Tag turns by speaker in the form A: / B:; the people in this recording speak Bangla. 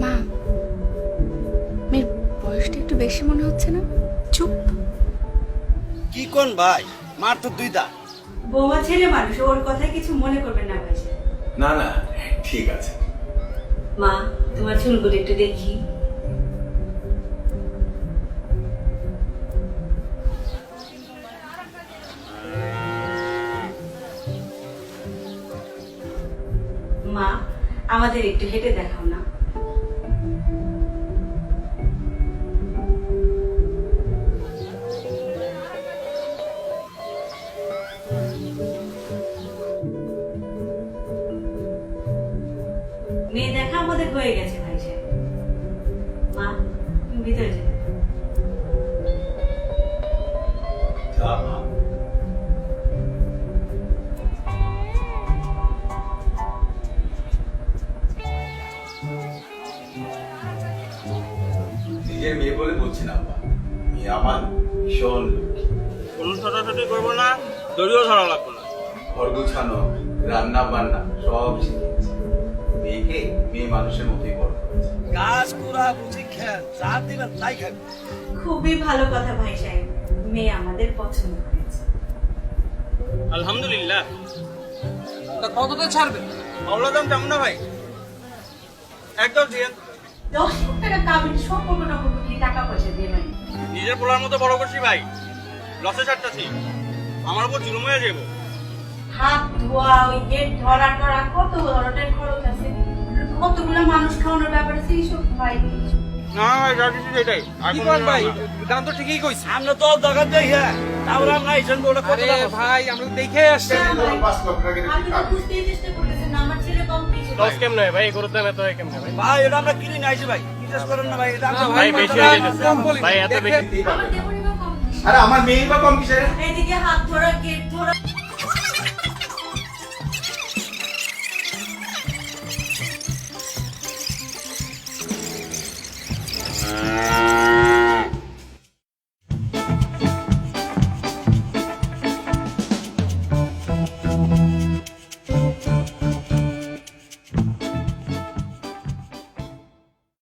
A: মা মেয়ের বয়সটা একটু বেশি মনে হচ্ছে না? চুপ।
B: কি কোন ভাই? মার তো দুই দা
C: বৌমা ছেলে মানুষ ওর কথায় কিছু মনে করবেন না ভাই।
D: না না ঠিক আছে।
C: মা তোমার চুলগুলো একটু দেখি। মা, আমাদের একটু হেঁটে দেখাও না। মেয়ে দেখা আমাদের হয়ে গেছে, ভাই মা, তুমি ভিতরে যেতে
D: নিজের মেয়ে বলে বলছি না বাবা মেয়ে আমার ভীষণ।
B: কোনো ছোটাছুটি করব না দড়িও ধরা লাগবো না।
D: ঘর গুছানো রান্না বান্না সব শিখেছে। মেয়েকে মেয়ে মানুষের মতোই বড়
B: গাছ কুড়া বুঝি খেন যা দিবেন তাই খাবেন
C: খুবই ভালো কথা ভাই সাহেব। মেয়ে আমাদের পছন্দ হয়েছে
B: আলহামদুলিল্লাহ।
E: তা কতটা ছাড়বে?
B: মাওলা দাম তেমন না ভাই? একদম দিয়েন
C: দশ টাকা কাবিন সম্পর্ক টম্পর্ক কি টাকা পয়সা দিয়ে মানে।
B: নিজের পোলার মতো বড় করছি ভাই। লসে ছাড়তাছি আমার উপর জুলুম হয়ে যাব
C: হাত ধোয়া ওই গেট ধরা টরা কত ধরনের খরচ আছে? কতগুলো মানুষ খাওয়ানোর ব্যাপার আছে এইসব ভাই
B: না ভাই যা কিছু সেটাই। আর
E: কি করেন ভাই? দাম তো ঠিকই কইছি।
B: আমরা তো দোকান দেখি তারপরে
E: ভাই আমরা দেখে আসছি।
D: পাঁচ
F: কেমন কেমনে ভাই? গরুর দাম এত হয় কেমনে ভাই?
B: ভাই এটা আমরা কিনে আইছি ভাই। বিশ্বাস করেন না ভাই এটা
F: ভাই
E: ভাই,
F: বেশি হয়ে গেছে। ভাই এত বেশি
E: দেখেন।
C: আমার
D: আরে মেয়ে বা কম কিসের?
C: এইদিকে হাত ধরা গেট ধরা।